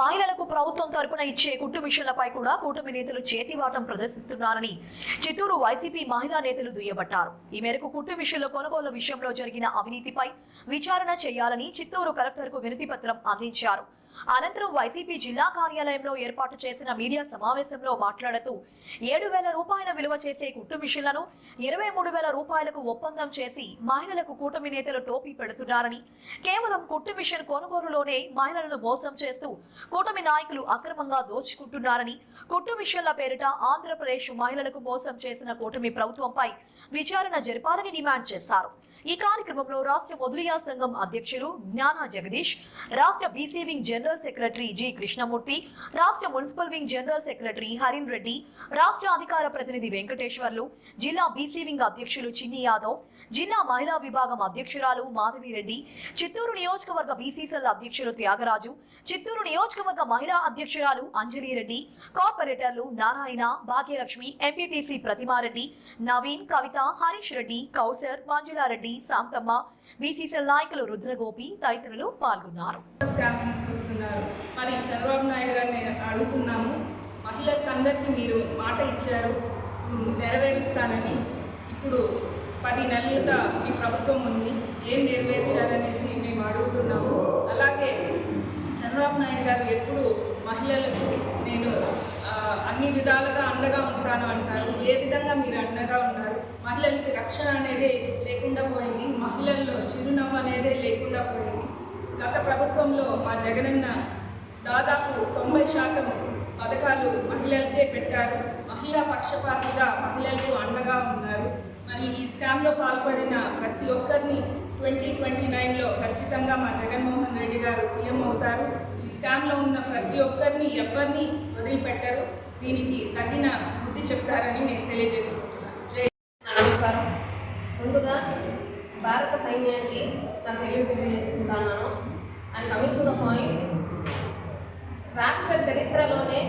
మహిళలకు ప్రభుత్వం తరపున ఇచ్చే కుట్టు మిషన్లపై కూడా కూటమి నేతలు చేతివాటం ప్రదర్శిస్తున్నారని చిత్తూరు వైసీపీ మహిళా నేతలు దుయ్యబట్టారు. ఈ మేరకు కుట్టు మిషన్ల కొనుగోలు విషయంలో జరిగిన అవినీతిపై విచారణ చేయాలని చిత్తూరు కలెక్టర్కు వినతి పత్రం అందించారు. అనంతరం వైసీపీ జిల్లా కార్యాలయంలో ఏర్పాటు చేసిన మీడియా సమావేశంలో మాట్లాడుతూ ఏడు వేల రూపాయల విలువ చేసే కుట్టు మిషన్లను ఇరవై మూడు వేల రూపాయలకు ఒప్పందం చేసి మహిళలకు కూటమి నేతలు టోపీ పెడుతున్నారని కేవలం కుట్టు మిషన్ కొనుగోలులోనే మహిళలను మోసం చేస్తూ కూటమి నాయకులు అక్రమంగా దోచుకుంటున్నారని కుట్టు మిషన్ల పేరిట ఆంధ్రప్రదేశ్ మహిళలకు మోసం చేసిన కూటమి ప్రభుత్వంపై విచారణ జరపాలని డిమాండ్ చేశారు. ఈ కార్యక్రమంలో రాష్ట్ర మొదలియా సంఘం అధ్యక్షులు జ్ఞాన జగదీష్ రాష్ట్ర BC wing general secretary G Krishnamurthy రాష్ట్ర municipal wing general secretary Harin Reddy రాష్ట్ర అధికార ప్రతినిధి వెంకటేశ్వర్లు జిల్లా బీసీ వింగ్ అధ్యక్షులు చిన్ని యాదవ్ జిల్లా మహిళా విభాగం అధ్యక్షురాలు మాధవిరెడ్డి చిత్తూరు నియోజకవర్గ బీసీసీఎల్ అధ్యక్షులు త్యాగరాజు చిత్తూరు నియోజకవర్గ మహిళా అధ్యక్షురాలు అంజలిరెడ్డి కార్పొరేటర్లు నారాయణ భాగ్యలక్ష్మి ఎంపీటీసీ ప్రతిమారెడ్డి నవీన్ కవిత హరీష్ రెడ్డి కౌసర్ మంజులారెడ్డి శాంతమ్మ బీసీసీ నాయకులు రుద్రగోపి తదితరులు పాల్గొన్నారు. మరి చంద్రబాబు నాయుడు గారిని అడుగుతున్నాము. మహిళలకు అందరికీ మీరు మాట ఇచ్చారు నెరవేరుస్తానని. ఇప్పుడు పది నెలలుగా మీ ప్రభుత్వం ఉంది ఏం నెరవేర్చారనేసి మేము అడుగుతున్నాము. అలాగే చంద్రబాబు నాయుడు గారు ఎప్పుడు మహిళలకు నేను అన్ని విధాలుగా అండగా ఉంటాను అంటారు. ఏ విధంగా మీరు అండగా ఉన్నారు? మహిళలకి రక్షణ అనేది లేకుండా పోయింది. మహిళల్లో చిరునవ్వు అనేది లేకుండా పోయింది. గత ప్రభుత్వంలో మా జగనన్న దాదాపు తొంభై శాతం పథకాలు మహిళలకే పెట్టారు. మహిళా పక్షపాతిగా మహిళలకు అండగా ఉన్నారు. మరి ఈ స్కామ్లో పాల్పడిన ప్రతి ఒక్కరిని ట్వంటీ ట్వంటీ నైన్లో ఖచ్చితంగా మా జగన్మోహన్ రెడ్డి గారు సీఎం అవుతారు. ఈ స్కామ్లో ఉన్న ప్రతి ఒక్కరిని ఎవరిని వదిలిపెట్టరు. దీనికి తగిన బుద్ధి చెప్తారని నేను తెలియజేసుకుంటున్నాను. జై నమస్కారం. ముందుగా భారత సైన్యానికి నా సెల్యూట్ తెలియజేస్తున్నాను. And coming to the point రాష్ట్ర చరిత్రలోనే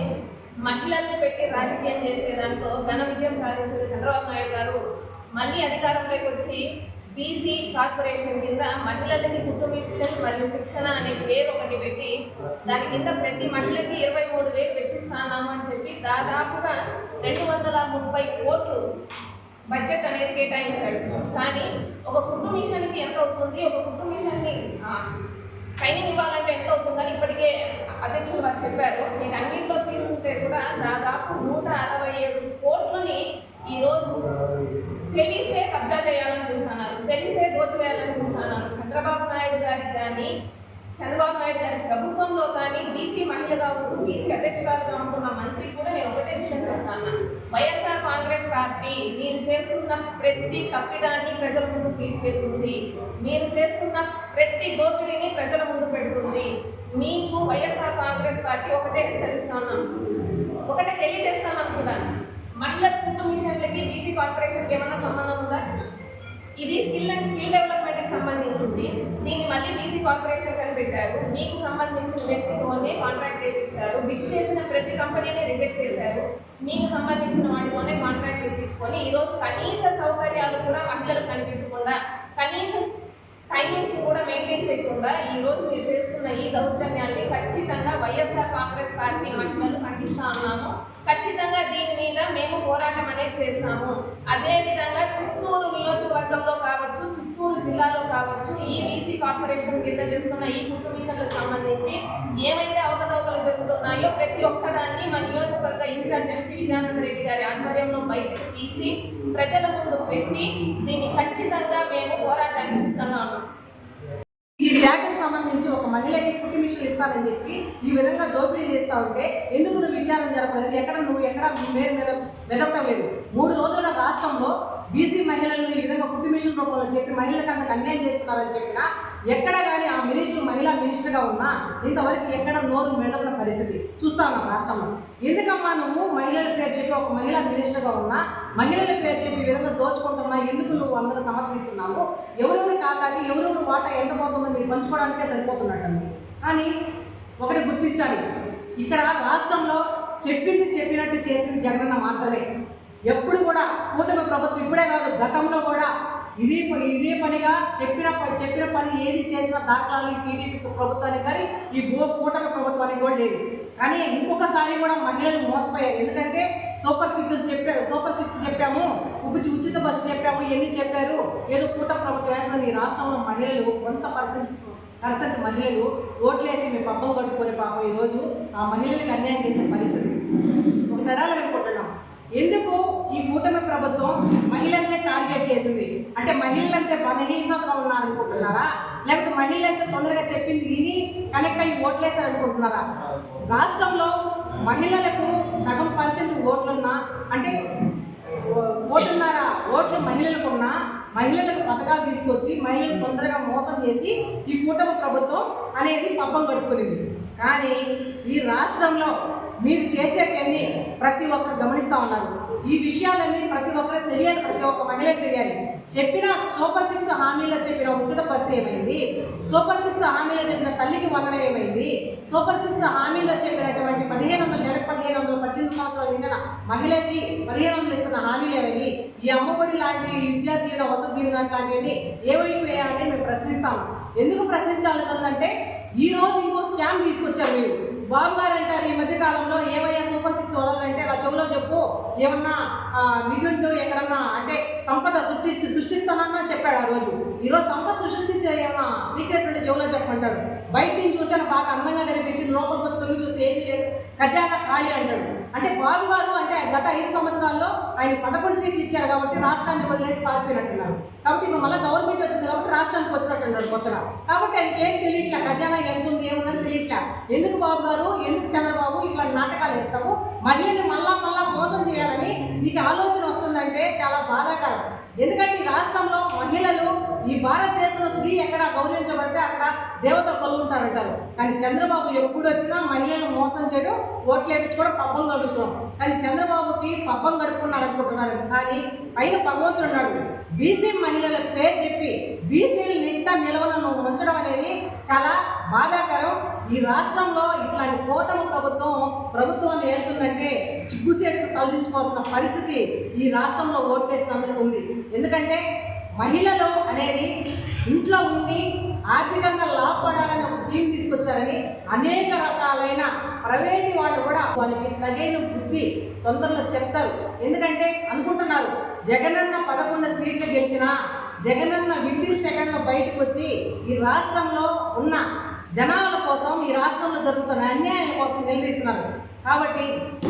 మహిళల్ని పెట్టి రాజకీయం చేసే దాంట్లో ఘన విజయం సాధించిన చంద్రబాబు నాయుడు గారు మళ్ళీ అధికారంలోకి వచ్చి బీసీ కార్పొరేషన్ కింద మహిళలకి కుటుంబిక్షన్ మరియు శిక్షణ అనే పేరు ఒకటి పెట్టి దాని కింద ప్రతి మహిళకి ఇరవై మూడు వేలు వెచ్చిస్తాము అని చెప్పి దాదాపుగా రెండు వందల ముప్పై కోట్లు బడ్జెట్ అనేది కేటాయించాడు. కానీ ఒక కుటుంబ మిషన్కి ఎంత అవుతుంది? ఒక కుటుంబ మిషన్ని ట్రైనింగ్ ఇవ్వాలంటే ఎంత అవుతుందని ఇప్పటికే అధ్యక్షులు వారు చెప్పారు. మీకు అన్నింటిలో తీసుకుంటే కూడా దాదాపు నూట అరవై ఏడు కోట్లని ఈరోజు తెలిసే కబ్జా చేయాలని చూస్తున్నారు. తెలిసే దోచేయాలని చూస్తున్నారు. చంద్రబాబు నాయుడు గారికి కానీ చంద్రబాబు నాయుడు గారి ప్రభుత్వంలో కానీ బీసీ మహిళగా ఉంటూ బీసీ అధ్యక్షురాలుగా ఉంటున్న మంత్రి కూడా నేను ఒకటే విషయం చెప్తాను. వైఎస్ఆర్ కాంగ్రెస్ పార్టీ మీరు చేస్తున్న ప్రతి తప్పిదాన్ని ప్రజల ముందు తీసుకెళ్తుంది. మీరు చేస్తున్న ప్రతి దోపిడీని ప్రజల ముందు పెడుతుంది. మీకు వైఎస్ఆర్ కాంగ్రెస్ పార్టీ ఒకటే హెచ్చరిస్తాను. ఒకటే తెలియజేస్తాను కూడా. మహిళా కుటుంబ మిషన్లకి బీసీ కార్పొరేషన్కి ఏమైనా సంబంధం ఉందా? ఇది స్కిల్ అండ్ స్కిల్ డెవలప్ సంబంధించింది. దీన్ని మళ్ళీ బీసీ కార్పొరేషన్ కనిపెట్టారు పెట్టారు. మీకు సంబంధించిన వ్యక్తితోనే కాంట్రాక్ట్ ఇప్పించారు బిడ్ చేసిన ప్రతి కంపెనీని రిజెక్ట్ చేశారు. మీకు సంబంధించిన వాటితోనే కాంట్రాక్ట్ ఇప్పించుకొని ఈరోజు కనీస సౌకర్యాలు కూడా మహిళలకు కనిపించకుండా కనీసం టైమింగ్స్ కూడా మెయింటైన్ చేయకుండా ఈ రోజు మీరు చేస్తున్న ఈ దౌర్జన్యాన్ని ఖచ్చితంగా వైఎస్ఆర్ కాంగ్రెస్ పార్టీ మహిళలు ఖండిస్తా ఉన్నాము. ఖచ్చితంగా దీని మీద మేము పోరాటం అనేది చేస్తాము. అదేవిధంగా చిత్తూరు నియోజకవర్గంలో కావచ్చు చిత్తూరు జిల్లాలో కావచ్చు ఈ బీసీ కార్పొరేషన్ కింద చేస్తున్న ఈ కుటుంబ మిషన్లకు సంబంధించి ఏమైతే అవకతవకలు జరుగుతున్నాయో ప్రతి ఒక్కదాన్ని మా నియోజకవర్గ ఇన్ఛార్జ్ ఎంసీ విజయానంద రెడ్డి గారి ఆధ్వర్యంలో బయటకు తీసి ప్రజల ముందు పెట్టి దీన్ని ఖచ్చితంగా మేము పోరాటానికి సిద్ధంగా ఉన్నాం. ఈ శాఖ సంబంధించి ఒక మహిళకి కుట్టి మిషన్ ఇస్తానని చెప్పి ఈ విధంగా దోపిడీ చేస్తా ఉంటే ఎందుకు నువ్వు విచారణ జరపలేదు? ఎక్కడ నువ్వు ఎక్కడ పేరు మీద వెదవటం లేదు. మూడు రోజులుగా రాష్ట్రంలో బీసీ మహిళలను ఈ విధంగా కుట్టి మిషన్ రూపంలో చెప్పి మహిళలకు అంత అన్యాయం చేస్తున్నారని చెప్పినా ఎక్కడ కానీ ఆ మినిస్టర్ మహిళా మినిస్టర్గా ఉన్నా ఇంతవరకు ఎక్కడ నోరు మెడపల పరిస్థితి. చూస్తా ఉన్నాం రాష్ట్రంలో. ఎందుకమ్మా నువ్వు మహిళల పేరు చెప్పి ఒక మహిళా మినిస్టర్గా ఉన్నా మహిళల పేరు చెప్పి విధంగా దోచుకుంటున్నా ఎందుకు నువ్వు అందరూ సమర్థిస్తున్నావు? ఎవరెవరి ఖాతాకి ఎవరెవరు వాటా ఎంత పోతుందో మీరు పంచుకోవడానికే సరిపోతున్నట్టుంది. కానీ ఒకటి గుర్తించాలి. ఇక్కడ రాష్ట్రంలో చెప్పింది చెప్పినట్టు చేసింది జగనన్న మాత్రమే. ఎప్పుడు కూడా కూటమి ప్రభుత్వం ఇప్పుడే కాదు గతంలో కూడా ఇదే ఇదే పనిగా చెప్పిన చెప్పిన పని ఏది చేసిన దాఖలాలు టీడీపీ ప్రభుత్వానికి కానీ ఈ గో కూటమి ప్రభుత్వానికి కూడా లేదు. కానీ ఇంకొకసారి కూడా మహిళలు మోసపోయారు. ఎందుకంటే సూపర్ సిక్స్ చెప్పా సూపర్ సిక్స్ చెప్పాము ఉచిత ఉచిత బస్సు చెప్పాము ఎన్ని చెప్పారు? ఏదో కూటమి ప్రభుత్వం వేసిన ఈ రాష్ట్రంలో మహిళలు కొంత పర్సెంట్ పర్సెంట్ మహిళలు ఓట్లేసి మీ పబ్బం కట్టుకునే పాపం ఈరోజు ఆ మహిళలకు అన్యాయం చేసే పరిస్థితి. ఒక నడాలనుకుంటున్నాం ఎందుకు కూటమి ప్రభుత్వం మహిళల్నే టార్గెట్ చేసింది. అంటే మహిళలంతే బలహీనతగా ఉన్నారనుకుంటున్నారా లేకపోతే మహిళలంతే తొందరగా చెప్పింది విని కనెక్ట్ అయ్యి ఓట్లేస్తారనుకుంటున్నారా రాష్ట్రంలో మహిళలకు సగం పర్సెంట్ ఓట్లున్నా అంటే ఓటున్నారా? ఓట్లు మహిళలకు ఉన్నా మహిళలకు పథకాలు తీసుకొచ్చి మహిళలు తొందరగా మోసం చేసి ఈ కూటమి ప్రభుత్వం అనేది పబ్బం గడుపుకుంది కానీ ఈ రాష్ట్రంలో మీరు చేసేటన్ని ప్రతి ఒక్కరు గమనిస్తూ ఉన్నారు. ఈ విషయాలన్నీ ప్రతి ఒక్కరికి తెలియాలి ప్రతి ఒక్క మహిళకి తెలియాలి. చెప్పిన సూపర్ సిక్స్ హామీలో చెప్పిన ఉచిత బస్సు ఏమైంది? సూపర్ సిక్స్ హామీలో చెప్పిన తల్లికి వందనం ఏమైంది? సూపర్ సిక్స్ హామీలో చెప్పినటువంటి పదిహేను వందల నెలకు పదిహేను వందల పద్దెనిమిది సంవత్సరాలు నిండిన మహిళకి పదిహేను వందలు ఇస్తున్న హామీలు ఏమని ఈ అమ్మఒడి లాంటి విద్యా దీవెన వసతి దీవెన లాంటివన్నీ ఏమైపోయాయని మేము ప్రశ్నిస్తాము ఎందుకు ప్రశ్నించాల్సి ఉందంటే ఈ రోజు ఇంకో స్కామ్ తీసుకొచ్చారు మీరు. బాబు గారు అంటారు ఈ మధ్య కాలంలో ఏమయ్యా సూపర్ సిక్స్ వదలంటే నా చెవులో చెప్పు ఏమన్నా ఆ, నిధులు ఎక్కడన్నా అంటే సంపద సృష్టి సృష్టిస్తానన్నా చెప్పాడు ఆ రోజు. ఈరోజు సంపద సృష్టించే ఏమన్నా సీక్రెట్ ఉంటే చెవులో చెప్పమంటాడు. బయట నుంచి చూసాను బాగా అందంగా కనిపించింది. లోపలికి వచ్చి చూస్తే ఏమీ లేదు. ఖజానా ఖాళీ అంటాడు. అంటే బాబు గారు అంటే గత ఐదు సంవత్సరాల్లో ఆయన పదకొండు సీట్లు ఇచ్చారు కాబట్టి రాష్ట్రానికి వదిలేసి పారిపోయినట్టున్నారు. కాబట్టి ఇప్పుడు మళ్ళీ గవర్నమెంట్ వచ్చింది కాబట్టి రాష్ట్రానికి వచ్చినట్టున్నాడు కొత్తగా. కాబట్టి ఆయనకి ఏం తెలియట్లే? ఖజానా ఎంత ఉంది ఏముందని తెలియట్లే? ఎందుకు బాబు గారు ఎందుకు చంద్రబాబు ఇట్లా నాటకాలు వేస్తావు మహిళని మళ్ళా మళ్ళా మోసం చేయాలని నీకు ఆలోచన వస్తుందంటే చాలా బాధాకరం. ఎందుకంటే ఈ రాష్ట్రంలో మహిళలు ఈ భారతదేశంలో స్త్రీ ఎక్కడ గౌరవించబడితే అక్కడ దేవతలు కొలుగుంటారంటారు కానీ చంద్రబాబు ఎప్పుడు వచ్చినా మహిళలను మోసం చేయడం ఓట్లు వేయించుకోవడం పబ్బం గడుపుతాం కానీ చంద్రబాబుకి పబ్బం గడుపుకున్నారు అనుకుంటున్నారు. కానీ పైన భగవంతుడు ఉన్నాడు. బీసీ మహిళల పేరు చెప్పి బీసీలు నిట్ట నిలవలను ఉంచడం అనేది చాలా బాధాకరం. ఈ రాష్ట్రంలో ఇట్లాంటి కూటమి ప్రభుత్వం ప్రభుత్వాన్ని వేస్తుందంటే చిగ్గుసేటు తలదించుకోవాల్సిన పరిస్థితి ఈ రాష్ట్రంలో ఓట్లేసినందుకు ఉంది. ఎందుకంటే మహిళలు అనేది ఇంట్లో ఉండి ఆర్థికంగా లాభపడాలని ఒక స్కీమ్ తీసుకొచ్చారని అనేక రకాలైన ప్రైవేట్ వాళ్ళు కూడా వారికి తగిన బుద్ధి తొందరలో చెప్తారు. ఎందుకంటే అనుకుంటున్నారు జగనన్న పదకొండు సీట్లు గెలిచినా జగనన్న విద్యుత్ సెకండ్లో బయటకు వచ్చి ఈ రాష్ట్రంలో ఉన్న జనాల కోసం ఈ రాష్ట్రంలో జరుగుతున్న అన్యాయం కోసం నిలదీస్తున్నారు. కాబట్టి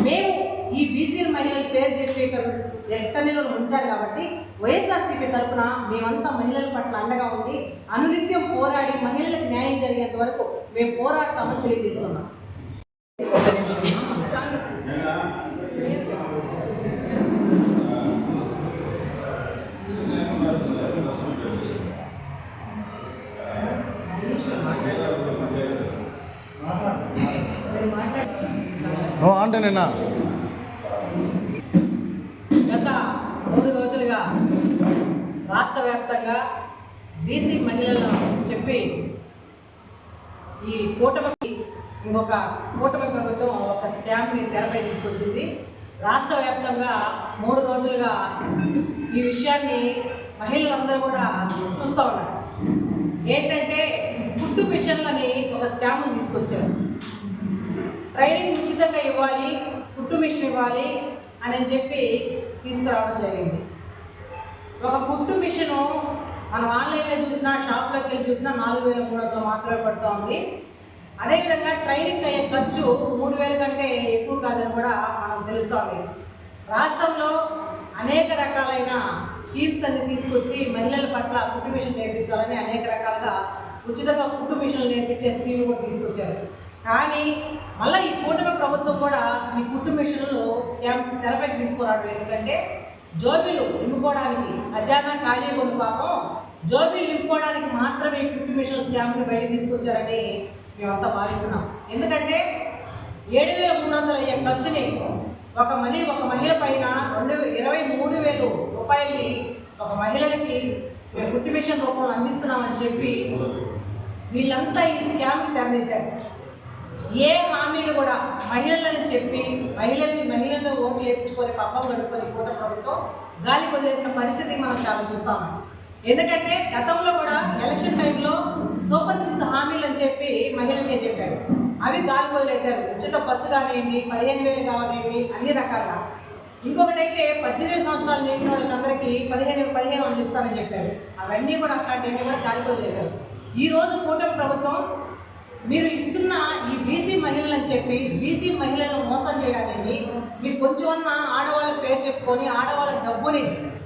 మేము ఈ బీసీ మహిళల పేరు చెప్పి ఎట్టనిలో ఉంచారు కాబట్టి వైఎస్ఆర్సీపీ తరఫున మేమంతా మహిళల పట్ల అండగా ఉండి అనునిత్యం పోరాడి మహిళలకు న్యాయం జరిగేంత వరకు మేము పోరాడతామని తెలియజేస్తున్నాం నువ్వు అంటే నిన్న. గత మూడు రోజులుగా రాష్ట్ర వ్యాప్తంగా బీసీ మహిళలను చెప్పి ఈ కూటమికి ఇంకొక కూటమి ప్రభుత్వం ఒక స్టాంప్ని తెరపై తీసుకొచ్చింది. రాష్ట్ర వ్యాప్తంగా మూడు రోజులుగా ఈ విషయాన్ని మహిళలందరూ కూడా చూస్తూ ఉన్నారు. ఏంటంటే ఫుడ్ మిషన్లని ఒక స్కామ్ తీసుకొచ్చారు. ట్రైనింగ్ ఉచితంగా ఇవ్వాలి కుట్టు మిషన్ ఇవ్వాలి అని చెప్పి తీసుకురావడం జరిగింది. ఒక కుట్టు మిషను మనం ఆన్లైన్లో చూసినా షాప్లోకి వెళ్ళి చూసినా నాలుగు వేల మూడు వందలు మాత్రమే పడుతూ ఉంది. అదేవిధంగా ట్రైనింగ్ అయ్యే ఖర్చు మూడు వేల కంటే ఎక్కువ కాదని కూడా మనం తెలుస్తోంది రాష్ట్రంలో అనేక రకాలైన స్కీమ్స్ అన్ని తీసుకొచ్చి మహిళల పట్ల కుట్టు మిషన్ నేర్పించాలని అనేక రకాలుగా ఉచితంగా కుట్టు మిషన్లు నేర్పించే స్కీమ్ కూడా తీసుకొచ్చారు. కానీ మళ్ళీ ఈ కూటమి ప్రభుత్వం కూడా ఈ కుట్టు మిషన్లు తెరపైకి తీసుకురావడం ఎందుకంటే జోబీలు నింపుకోవడానికి ఖజానా ఖాళీ కొన్ని పాపం. జోబీలు నింపుకోవడానికి మాత్రమే ఈ కుట్టు మిషన్ స్కామ్ని బయట తీసుకొచ్చారని మేమంతా భావిస్తున్నాం. ఎందుకంటే ఏడు వేల మూడు వందల అయ్యే ఖర్చుని ఒక మని ఒక మహిళ పైన రెండు ఇరవై మూడు వేలు రూపాయలు ఒక మహిళలకి మేము కుట్టు మిషన్ రూపంలో అందిస్తున్నామని చెప్పి వీళ్ళంతా ఈ స్కామ్కి తెరదీశారు ఏ హామీలు కూడా మహిళలను చెప్పి మహిళల్ని మహిళలను ఓట్లు వేయించుకొని పాపం గడుపుకొని కూట ప్రభుత్వం గాలి వదిలేసిన పరిస్థితి మనం చాలా చూస్తాము ఎందుకంటే గతంలో కూడా ఎలక్షన్ టైంలో సూపర్ సిక్స్ హామీలు అని చెప్పి మహిళలకే చెప్పారు. అవి గాలి వదిలేశారు ఉచిత బస్సు కానివ్వండి పదిహేను వేలు కానివ్వండి అన్ని రకాలుగా. ఇంకొకటైతే పద్దెనిమిది సంవత్సరాలు నిండిన వాళ్ళందరికీ పదిహేను పదిహేను వందలు ఇస్తానని చెప్పారు. అవన్నీ కూడా అట్లాంటివన్నీ కూడా గాలి వదిలేశారు ఈ రోజు కూటమి ప్రభుత్వం మీరు ఇస్తున్న ఈ బీసీ మహిళలని చెప్పి బీసీ మహిళలను మోసం చేయడానికి మీరు కొంచెం ఉన్న ఆడవాళ్ళ పేరు చెప్పుకొని ఆడవాళ్ళ డబ్బుని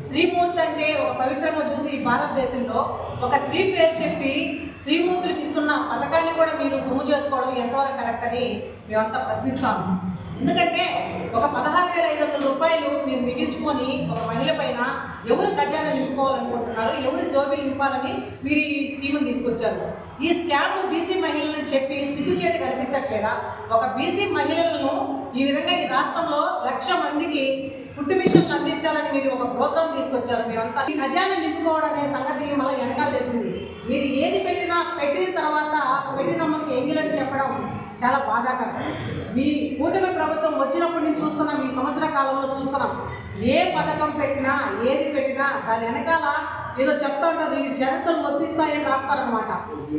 శ్రీమూర్తి అంటే ఒక పవిత్రంగా చూసి ఈ భారతదేశంలో ఒక స్త్రీ పేరు చెప్పి శ్రీమూర్తులకు ఇస్తున్న పథకాన్ని కూడా మీరు సొమ్ము చేసుకోవడం ఎంతవరకు కరెక్ట్ అని మేమంతా ప్రశ్నిస్తాము. ఎందుకంటే ఒక పదహారు వేల ఐదు వందల రూపాయలు మీరు తెచ్చుకొని ఒక మహిళ పైన ఎవరు ఖజానా నింపుకోవాలనుకుంటున్నారు ఎవరు జోబీలు నింపాలని మీరు ఈ స్కీమ్ని తీసుకొచ్చారు. ఈ స్కామ్ బీసీ మహిళలను చెప్పి సిగ్గుచేటు కనిపించట్లేదా? ఒక బీసీ మహిళలను ఈ విధంగా ఈ రాష్ట్రంలో లక్ష మందికి ఫుడ్ మిషన్లు అందించాలని మీరు ఒక ప్రోగ్రామ్ తీసుకొచ్చారు. మేమంతా ఈ ఖజానా నింపుకోవడం అనే సంగతి మళ్ళీ వెనకాల తెలిసింది. మీరు ఏది పెట్టినా పెట్టిన తర్వాత పెట్టినమ్మకి ఎంగిలని చెప్పడం చాలా బాధాకరం. మీ కూటమి ప్రభుత్వం వచ్చినప్పటి నుంచి చూస్తున్నాం ఈ సంవత్సర కాలంలో చూస్తున్నాం. ఏ పథకం పెట్టినా ఏది పెట్టినా దాని వెనకాల ఏదో చెప్తా ఉంటారు ఈ షరతులు వర్తిస్తాయని రాస్తారనమాట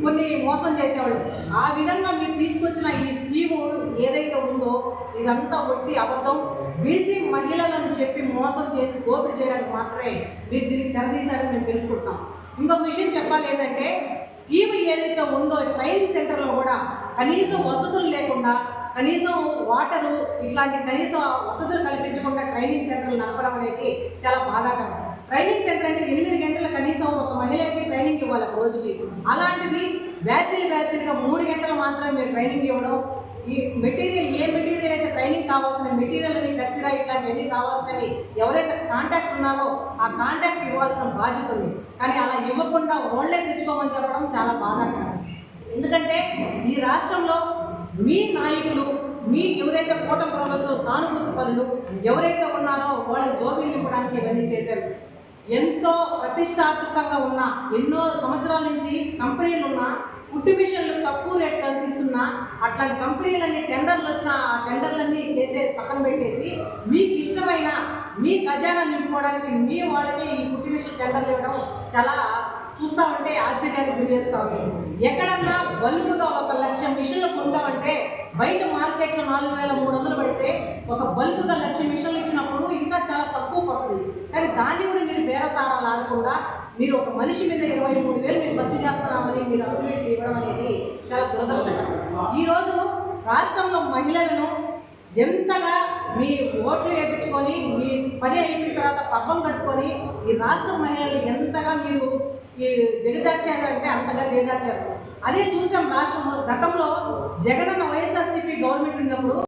కొన్ని మోసం చేసేవాళ్ళు. ఆ విధంగా మీరు తీసుకొచ్చిన ఈ స్కీము ఏదైతే ఉందో ఇదంతా ఒట్టి అబద్ధం. బీసీ మహిళలను చెప్పి మోసం చేసి దోపిడీ చేయడానికి మాత్రమే మీరు దీనికి తెరదీశారని మేము తెలుసుకుంటున్నాం. ఇంకొక విషయం చెప్పాలి ఏంటంటే స్కీమ్ ఏదైతే ఉందో ట్రైనింగ్ సెంటర్లో కూడా కనీసం వసతులు లేకుండా కనీసం వాటరు ఇట్లాంటి కనీసం వసతులు కల్పించకుండా ట్రైనింగ్ సెంటర్లు నడపడం అనేది చాలా బాధాకరం. ట్రైనింగ్ సెంటర్ అంటే ఎనిమిది గంటల కనీసం ఒక మహిళకి ట్రైనింగ్ ఇవ్వాలి ఒక రోజుకి. అలాంటిది బ్యాచ్లు బ్యాచ్లుగా మూడు గంటలు మాత్రమే మీరు ట్రైనింగ్ ఇవ్వడం. ఈ మెటీరియల్ ఏ మెటీరియల్ అయితే ట్రైనింగ్ కావాల్సిన మెటీరియల్ ఇట్లాంటివన్నీ కావాల్సినవి ఎవరైతే కాంటాక్ట్ ఉన్నారో ఆ కాంటాక్ట్ ఇవ్వాల్సిన బాధ్యత ఉంది. కానీ అలా ఇవ్వకుండా ఓన్లే తెచ్చుకోమని చెప్పడం చాలా బాధాకరం. ఎందుకంటే ఈ రాష్ట్రంలో మీ నాయకులు మీ ఎవరైతే కూటమి ప్రభుత్వం సానుభూతి పనులు ఎవరైతే ఉన్నారో వాళ్ళ జోబీలు నింపడానికి ఇవన్నీ చేశారు. ఎంతో ప్రతిష్టాత్మకంగా ఉన్న ఎన్నో సంవత్సరాల నుంచి కంపెనీలు ఉన్న కుట్టు మిషన్లు తక్కువ రేట్ కల్పిస్తున్నా అట్లాంటి కంపెనీలన్నీ టెండర్లు వచ్చిన ఆ టెండర్లన్నీ చేసే పక్కన పెట్టేసి మీకు ఇష్టమైన మీ ఖజానా నింపుకోవడానికి మీ వాళ్ళకే ఈ కుట్టు మిషన్ టెండర్లు ఇవ్వడం చాలా చూస్తా ఉంటే ఆశ్చర్యానికి గురి చేస్తా ఉంది. ఎక్కడన్నా బల్క్గా ఒక లక్ష మిషన్లు కొంటామంటే బయట మార్కెట్లో నాలుగు వేల మూడు వందలు పెడితే ఒక బల్క్గా లక్ష మిషన్లు ఇచ్చినప్పుడు ఇంకా చాలా తక్కువకి వస్తుంది. కానీ దాన్ని కూడా మీరు బేరసారాలు ఆడకుండా మీరు ఒక మనిషి మీద ఇరవై మూడు వేలు మీరు ఖర్చు చేస్తున్నామని మీరు అభివృద్ధి ఇవ్వడం అనేది చాలా దురదృష్టకరం. ఈరోజు రాష్ట్రంలో మహిళలను ఎంతగా మీ ఓట్లు వేయించుకొని మీ పని అయిపోయిన తర్వాత పబ్బం కట్టుకొని ఈ రాష్ట్ర మహిళలు ఎంతగా మీరు ఈ దిగజార్చారంటే అంతగా దిగజార్చారు. అదే చూసాం రాష్ట్రంలో గతంలో జగనన్న వైఎస్ఆర్సీపీ గవర్నమెంట్ ఉన్నప్పుడు